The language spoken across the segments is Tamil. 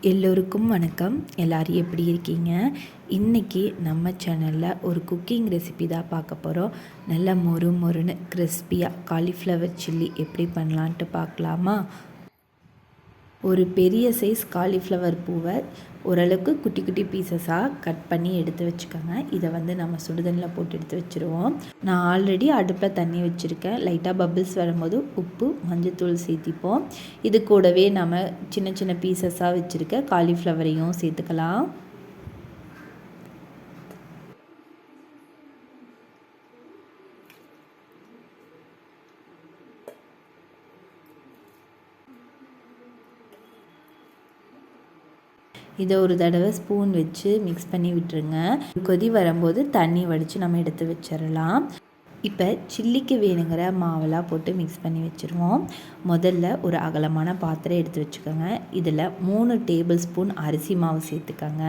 எல்லோருக்கும் வணக்கம். எல்லோரும் எப்படி இருக்கீங்க? இன்றைக்கி நம்ம சேனலில் ஒரு குக்கிங் ரெசிபி தான் பார்க்க போகிறோம் நல்ல மொறு மொறுன்னு கிறிஸ்பியாக காலிஃப்ளவர் சில்லி எப்படி பண்ணலான்ட்டு பார்க்கலாமா? ஒரு பெரிய சைஸ் காலிஃப்ளவர் பூவை ஓரளவுக்கு குட்டி குட்டி பீசஸாக கட் பண்ணி எடுத்து வச்சுக்கோங்க. இதை வந்து நம்ம சுடுதண்ணில் போட்டு எடுத்து வச்சுருவோம். நான் ஆல்ரெடி அடுப்பில் தண்ணி வச்சுருக்கேன். லைட்டாக பபிள்ஸ் வரும்போது உப்பு மஞ்சத்தூள் சேர்த்திப்போம். இது கூடவே நம்ம சின்ன சின்ன பீசஸாக வச்சுருக்க காலிஃப்ளவரையும் சேர்த்துக்கலாம். இதை ஒரு தடவை ஸ்பூன் வச்சு மிக்ஸ் பண்ணி விட்டுருங்க. கொதி வரும்போது தண்ணி வடித்து நம்ம எடுத்து வச்சிடலாம் இப்போ சில்லிக்கு வேணுங்கிற மாவெல்லாம் போட்டு மிக்ஸ் பண்ணி வச்சுருவோம். முதல்ல ஒரு அகலமான பாத்திரம் எடுத்து வச்சுக்கோங்க. இதில் மூணு டேபிள் ஸ்பூன் அரிசி மாவு சேர்த்துக்கோங்க.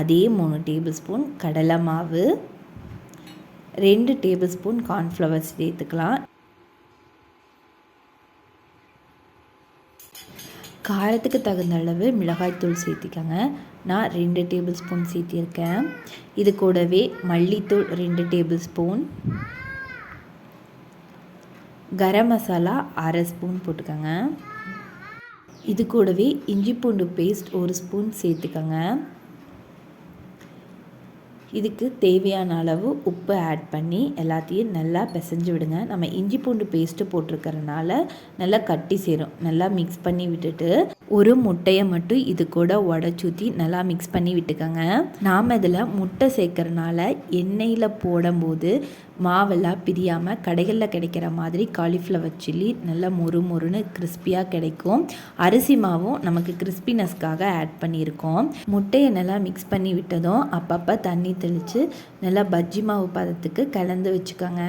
அதே மூணு டேபிள் ஸ்பூன் கடலை மாவு. ரெண்டு டேபிள் ஸ்பூன் கார்ன்ஃப்ளவர் சேர்த்துக்கலாம். காரத்துக்கு தகுந்த அளவு மிளகாய்த்தூள் சேர்த்திக்கோங்க. நான் ரெண்டு டேபிள் ஸ்பூன் சேர்த்திருக்கேன். இது கூடவே மல்லித்தூள் ரெண்டு டேபிள் ஸ்பூன் கரம் மசாலா அரை ஸ்பூன் போட்டுக்கோங்க. இது கூடவே இஞ்சி பூண்டு பேஸ்ட் ஒரு ஸ்பூன் சேர்த்துக்கோங்க. இதுக்கு தேவையான அளவு உப்பு ஆட் பண்ணி எல்லாத்தையும் நல்லா பிசைஞ்சு விடுங்க. நம்ம இஞ்சி பூண்டு பேஸ்ட்டு போட்டிருக்கறனால நல்லா கட்டி சேரும். நல்லா மிக்ஸ் பண்ணி விட்டுட்டு ஒரு முட்டையை மட்டும் இது கூட உடச்சூற்றி நல்லா மிக்ஸ் பண்ணி விட்டுக்கோங்க. நாம் இதில் முட்டை சேர்க்கறனால எண்ணெயில் போடும்போது மாவெல்லாம் பிரியாமல் கடைகளில் கிடைக்கிற மாதிரி காலிஃப்ளவர் சில்லி நல்லா மொறு மொறுன்னு கிறிஸ்பியாக கிடைக்கும். அரிசி மாவும் நமக்கு கிறிஸ்பினஸ்க்காக ஆட் பண்ணியிருக்கோம். முட்டையை நல்லா மிக்ஸ் பண்ணி விட்டதும் அப்பப்போ தண்ணி தெளித்து நல்லா பஜ்ஜி மாவு பதத்துக்கு கலந்து வச்சுக்கோங்க.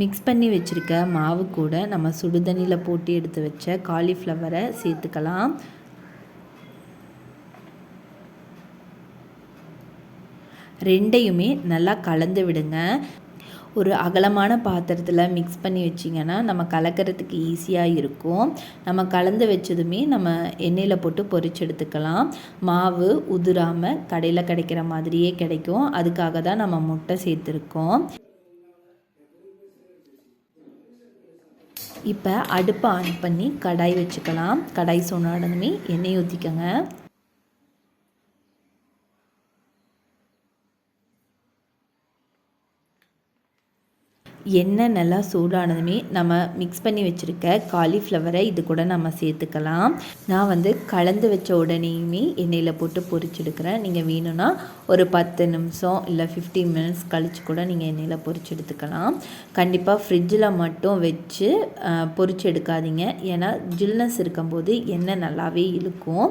மிக்ஸ் பண்ணி வச்சுருக்க மாவு கூட நம்ம சுடுதண்ணியில் போட்டு எடுத்து வச்ச காலிஃப்ளவரை சேர்த்துக்கலாம். ரெண்டையுமே நல்லா கலந்து விடுங்க. ஒரு அகலமான பாத்திரத்தில் மிக்ஸ் பண்ணி வச்சிங்கன்னா நம்ம கலக்கிறதுக்கு ஈஸியாக இருக்கும். நம்ம கலந்து வச்சதுமே நம்ம எண்ணெயில் போட்டு பொறிச்சு எடுத்துக்கலாம். மாவு உதிராமல் கடையில் கிடைக்கிற மாதிரியே கிடைக்கும். அதுக்காக தான் நம்ம முட்டை சேர்த்துருக்கோம். இப்போ அடுப்பை ஆன் பண்ணி கடாய் வச்சுக்கலாம். கடாய் சொன்னாலுமே எண்ணெய் ஊற்றிக்கோங்க எண்ணெய் நல்லா சூடானதுமே நம்ம மிக்ஸ் பண்ணி வச்சுருக்க காலிஃப்ளவரை இது கூட நம்ம சேர்த்துக்கலாம். நான் வந்து கலந்து வச்ச உடனேயுமே எண்ணெயில் போட்டு பொரிச்செடுக்கிறேன். நீங்கள் வேணும்னா ஒரு பத்து நிமிஷம் இல்லை ஃபிஃப்டீன் மினிட்ஸ் கழித்து கூட நீங்கள் எண்ணெயில் பொரிச்சு எடுத்துக்கலாம். கண்டிப்பாக ஃப்ரிட்ஜில் மட்டும் வச்சு பொரிச்சு எடுக்காதீங்க. ஏன்னா ஜில்னஸ் இருக்கும்போது எண்ணெய் நல்லாவே இழுக்கும்.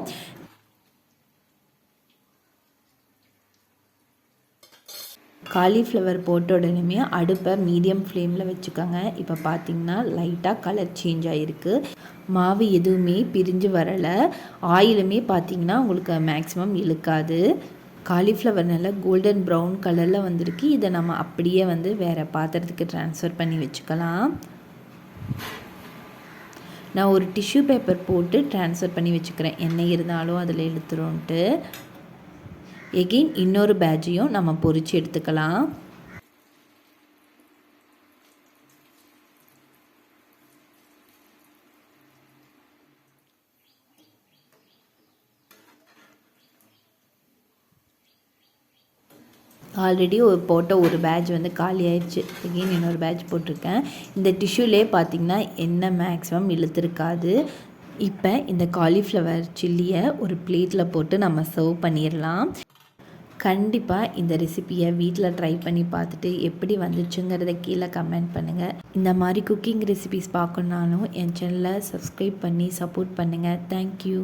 காலிஃப்ளவர் போட்ட உடனே அடுப்பை மீடியம் ஃப்ளேமில் வச்சுக்கோங்க. இப்போ பார்த்தீங்கன்னா லைட்டாக கலர் சேஞ்ச் ஆகிருக்கு மாவு எதுவுமே பிரிஞ்சு வரலை. ஆயிலுமே பார்த்தீங்கன்னா உங்களுக்கு மேக்ஸிமம் இழுக்காது. காலிஃப்ளவர் நல்லா கோல்டன் ப்ரௌன் கலரில் வந்திருக்கு. இதை நம்ம அப்படியே வந்து வேறு பாத்திரத்துக்கு ட்ரான்ஸ்ஃபர் பண்ணி வச்சுக்கலாம். நான் ஒரு டிஷ்யூ பேப்பர் போட்டு ட்ரான்ஸ்ஃபர் பண்ணி வச்சுக்கிறேன். எண்ணெய் இருந்தாலும் அதில் இழுத்துருன்ட்டு எகெயின் இன்னொரு பேஜையும் நம்ம பொறிச்சு எடுத்துக்கலாம். ஆல்ரெடி ஒரு போட்ட ஒரு பேட்ச் வந்து காலி ஆயிடுச்சு எகெயின் இன்னொரு பேட்ச் போட்டிருக்கேன். இந்த டிஷ்யூலே பார்த்திங்கன்னா என்ன மேக்ஸிமம் இழுத்துருக்காது. இப்போ இந்த காலிஃப்ளவர் சில்லியை ஒரு பிளேட்டில் போட்டு நம்ம சர்வ் பண்ணிடலாம். கண்டிப்பாக இந்த ரெசிப்பியை வீட்டில் ட்ரை பண்ணி பார்த்துட்டு எப்படி வந்துச்சுங்கிறத கீழே கமெண்ட் பண்ணுங்கள் இந்த மாதிரி குக்கிங் ரெசிபிஸ் பார்க்கணுன்னாலும் என் சேனலை சப்ஸ்கிரைப் பண்ணி சப்போர்ட் பண்ணுங்கள் தேங்க்யூ